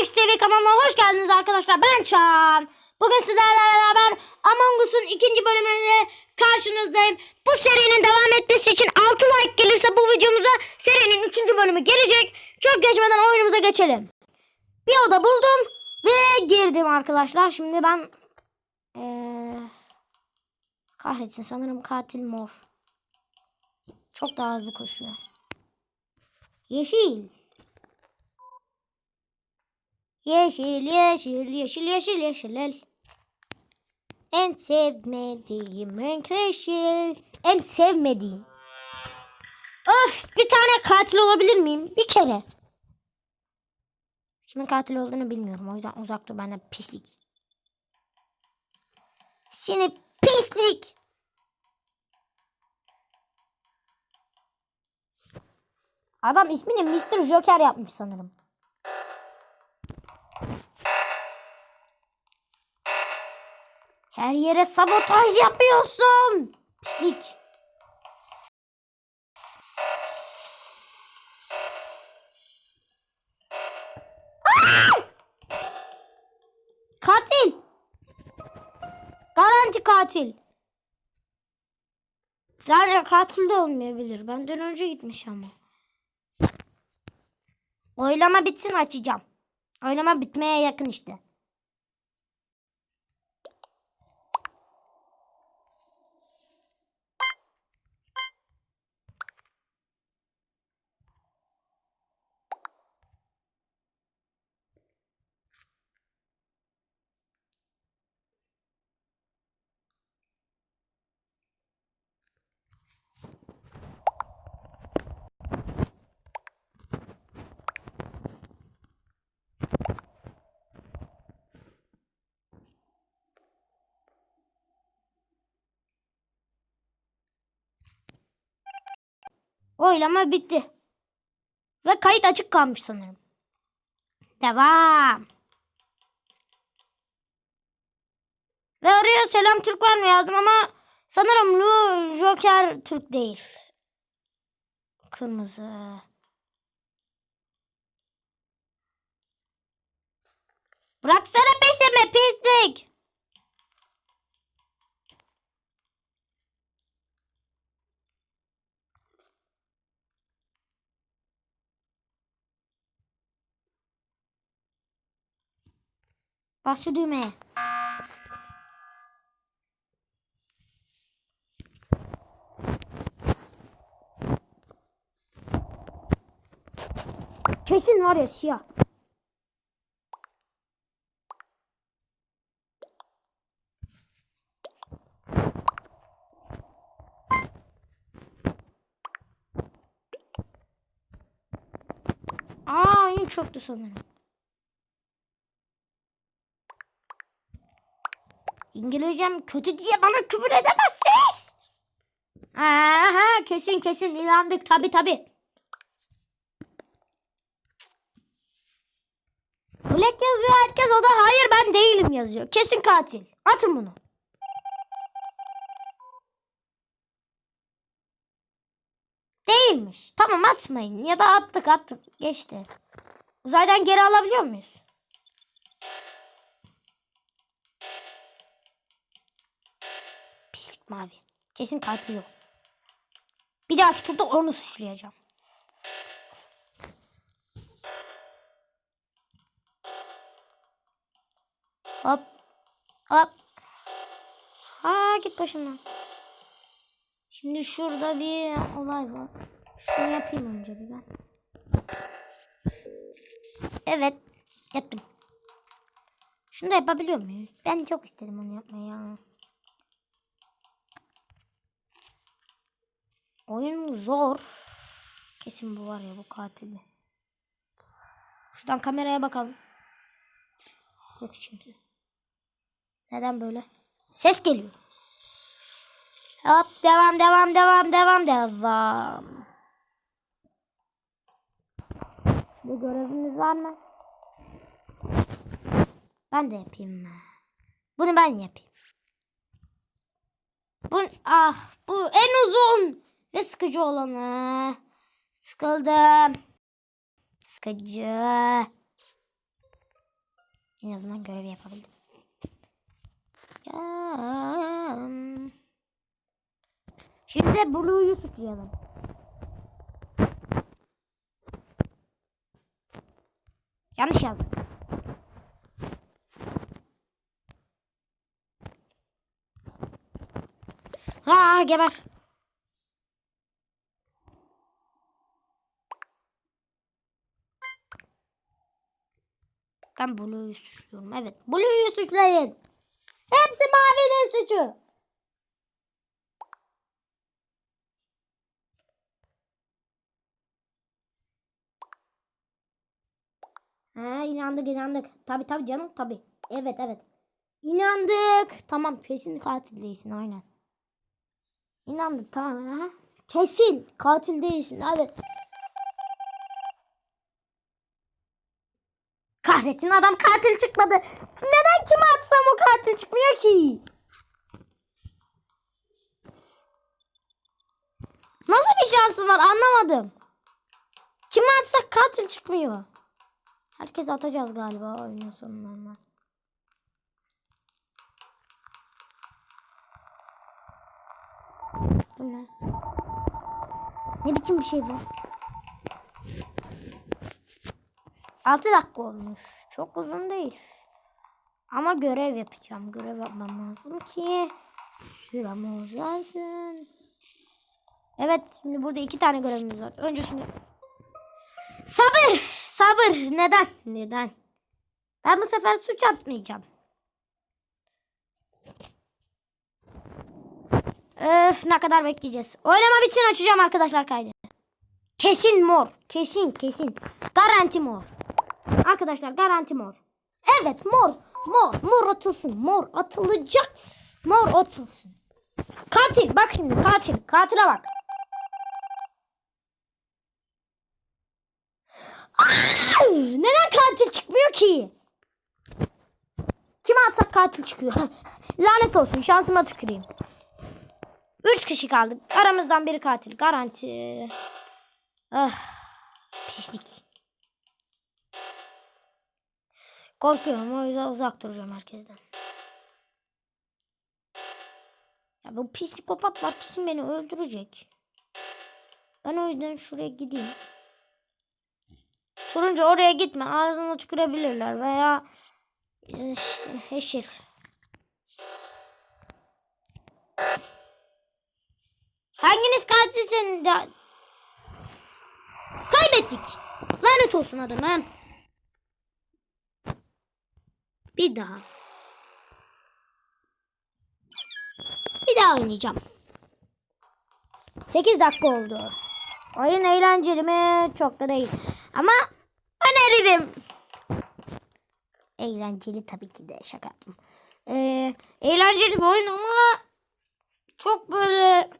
Phoenix TV kanalına hoş geldiniz arkadaşlar. Ben Çağan. Bugün sizlerle beraber Among Us'un ikinci bölümüyle karşınızdayım. Bu serinin devam etmesi için 6 like gelirse bu videomuza serinin 3. bölümü gelecek. Çok geçmeden oyunumuza geçelim. Bir oda buldum ve girdim arkadaşlar. Şimdi ben ee, kahretsin sanırım katil mor. Çok daha hızlı koşuyor. Yeşil. Yeşil, yeşil, yeşil, yeşil, yeşil. En sevmediğim renk yeşil. En sevmediğim. Öf bir tane katil olabilir miyim? Bir kere. Kimin katil olduğunu bilmiyorum. O yüzden uzak dur benden pislik. Seni pislik. Adam ismini Mr. Joker yapmış sanırım. Her yere sabotaj yapıyorsun. Pislik. Aa! Katil. Garanti katil. Yani katil de olmayabilir. Benden önce gitmiş ama. Oylama bitsin açacağım. Oylama bitmeye yakın işte. Oylama bitti. Ve kayıt açık kalmış sanırım. Devam. Ve araya selam Türk var mı yazdım ama sanırım Lu Joker Türk değil. Kırmızı. Bıraksana peşime pislik. Bas şu düğmeye. Kesin var ya siyah. Aa oyun çöktü sanırım. İngilizcem kötü diye bana küfür edemezsiniz. Aha kesin kesin inandık tabi tabi. Black yazıyor herkes o da hayır ben değilim yazıyor. Kesin katil. Atın bunu. Değilmiş. Tamam atmayın. Ya da attık attık. Geçti. Uzaydan geri alabiliyor muyuz? Pislik mavi. Kesin katil o. Bir dahaki turda onu suçlayacağım. Hop. Hop. Ha git başımdan. Şimdi şurada bir olay var. Şunu yapayım önce bir ben. Evet. Yaptım. Şunu da yapabiliyor muyuz? Ben çok istedim onu yapmayı ya. Oyun zor. Kesin bu var ya bu katilde. Şuradan kameraya bakalım. Yok şimdi. Neden böyle? Ses geliyor. Hop devam devam devam devam devam. Şurada görevimiz var mı? Ben de yapayım. Bunu ben yapayım. Bu ah bu en uzun ve sıkıcı olanı. Sıkıldım. Sıkıcı. En azından görevi yapabildim. Ya. Şimdi de Blue'yu suçlayalım. Yanlış yazdım. Aa geber. Ben Blue'yu suçluyorum. Evet. Blue'yu suçlayın. Hepsi Mavi'nin suçu. Ha inandık inandık. Tabi tabi canım tabi. Evet evet. İnandık. Tamam kesin katil değilsin aynen. İnandık tamam. Ha? Kesin katil değilsin evet. Kahretsin adam katil çıkmadı. Neden kime atsam o katil çıkmıyor ki? Nasıl bir şansım var anlamadım. Kime atsak katil çıkmıyor. Herkes atacağız galiba oyunun sonlarına. Bu ne? Ne biçim bir şey bu? 6 dakika olmuş. Çok uzun değil. Ama görev yapacağım. Görev yapmam lazım ki sürem uzasın. Evet şimdi burada iki tane görevimiz var. Önce şimdi Sabır! Sabır! Neden? Neden? Ben bu sefer suç atmayacağım. Öf ne kadar bekleyeceğiz. Oynamak için açacağım arkadaşlar kaydı. Kesin mor. Kesin kesin. Garanti mor. Arkadaşlar garanti mor. Evet mor. Mor. Mor atılsın. Mor atılacak. Mor atılsın. Katil bak şimdi katil. Katile bak. Aa! Neden katil çıkmıyor ki? Kime atsak katil çıkıyor. Lanet olsun şansıma tüküreyim. Üç kişi kaldı. Aramızdan biri katil. Garanti. Ah, pislik. Korkuyorum o yüzden uzak duracağım herkesten. Ya bu psikopatlar kesin beni öldürecek. Ben o yüzden şuraya gideyim. Turuncu oraya gitme. Ağzına tükürebilirler veya e, yeşil. Hanginiz katilsin? Kaybettik. Lanet olsun adamım. Bir daha. Bir daha oynayacağım. 8 dakika oldu. Oyun eğlenceli mi? Çok da değil. Ama öneririm. Eğlenceli tabii ki de şaka yaptım. Ee, eğlenceli bir oyun ama çok böyle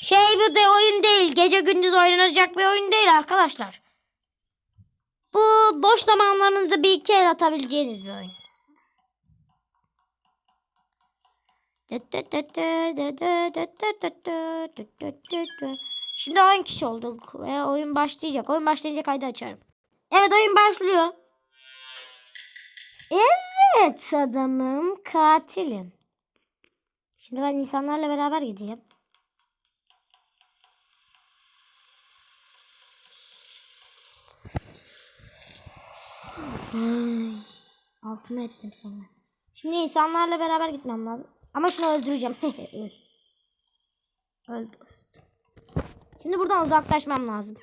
şey bir de oyun değil. Gece gündüz oynanacak bir oyun değil arkadaşlar. Bu boş zamanlarınızda bir iki el atabileceğiniz bir oyun. Şimdi 10 kişi olduk ve oyun başlayacak. Oyun başlayınca kaydı açarım. Evet oyun başlıyor. Evet adamım katilim. Şimdi ben insanlarla beraber gideyim. Altıma ettim sana. Şimdi insanlarla beraber gitmem lazım. Ama şunu öldüreceğim. Öl. Öl dostum. Şimdi buradan uzaklaşmam lazım.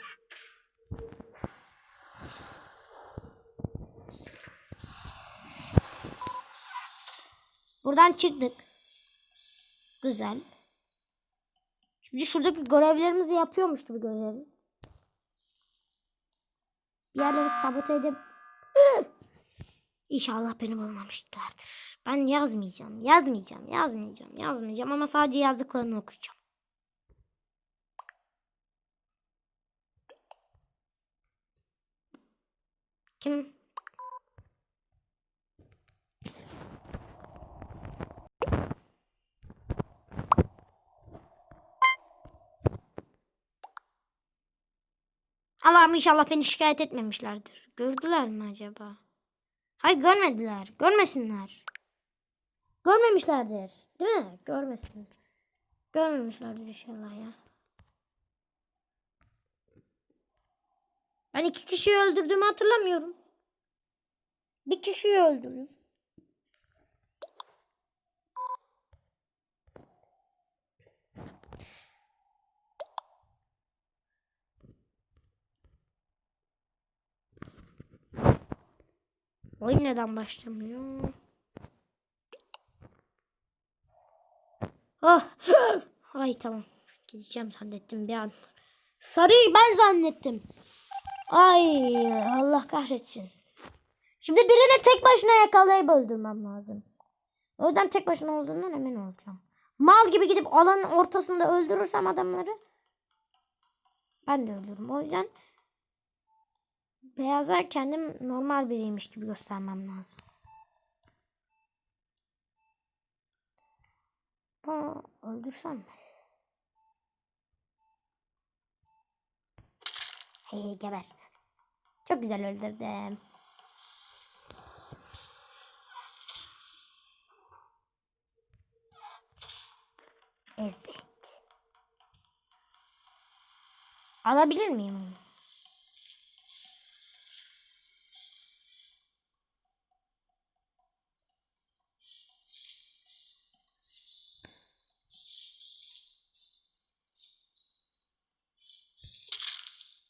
Buradan çıktık. Güzel. Şimdi şuradaki görevlerimizi yapıyormuş gibi görevi. Bir yerleri sabote edip İnşallah beni bulmamışlardır. Ben yazmayacağım, yazmayacağım, yazmayacağım, yazmayacağım ama sadece yazdıklarını okuyacağım. Kim? Allah'ım inşallah beni şikayet etmemişlerdir. Gördüler mi acaba? Hayır görmediler. Görmesinler. Görmemişlerdir. Değil mi? Görmesin. Görmemişlerdir inşallah ya. Ben iki kişiyi öldürdüğümü hatırlamıyorum. Bir kişiyi öldürdüm. Oyun neden başlamıyor? Oh. Ay tamam. Gideceğim zannettim bir an. Sarıyı ben zannettim. Ay Allah kahretsin. Şimdi birini tek başına yakalayıp öldürmem lazım. O yüzden tek başına olduğundan emin olacağım. Mal gibi gidip alanın ortasında öldürürsem adamları ben de ölürüm. O yüzden beyaza kendim normal biriymiş gibi göstermem lazım. Bu öldürsem mi? Hey geber. Çok güzel öldürdüm. Evet. Alabilir miyim onu?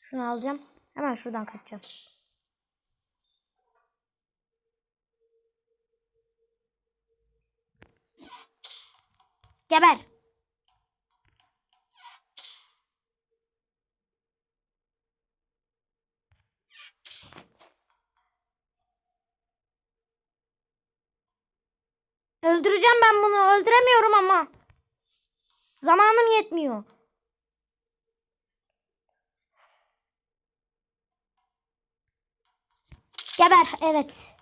Şunu alacağım. Hemen şuradan kaçacağım. Geber. Öldüreceğim ben bunu. Öldüremiyorum ama. Zamanım yetmiyor. Geber. Evet.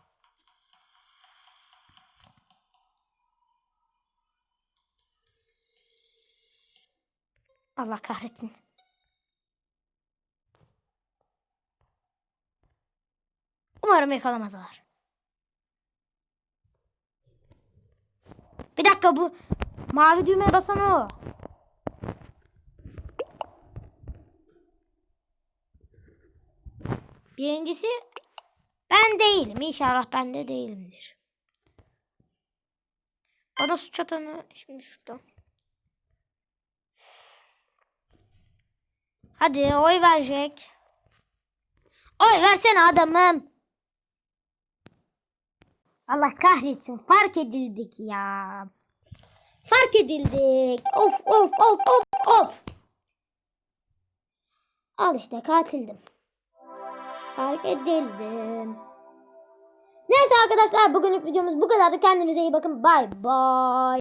Allah kahretsin. Umarım yakalamadılar. Bir dakika bu mavi düğmeye basan o. Birincisi ben değilim. İnşallah ben de değilimdir. Da su çatanı şimdi şuradan. Hadi oy verecek. Oy versene adamım. Allah kahretsin fark edildik ya. Fark edildik. Of of of of of. Al işte katildim. Fark edildim. Neyse arkadaşlar bugünlük videomuz bu kadardı. Kendinize iyi bakın. Bay bay.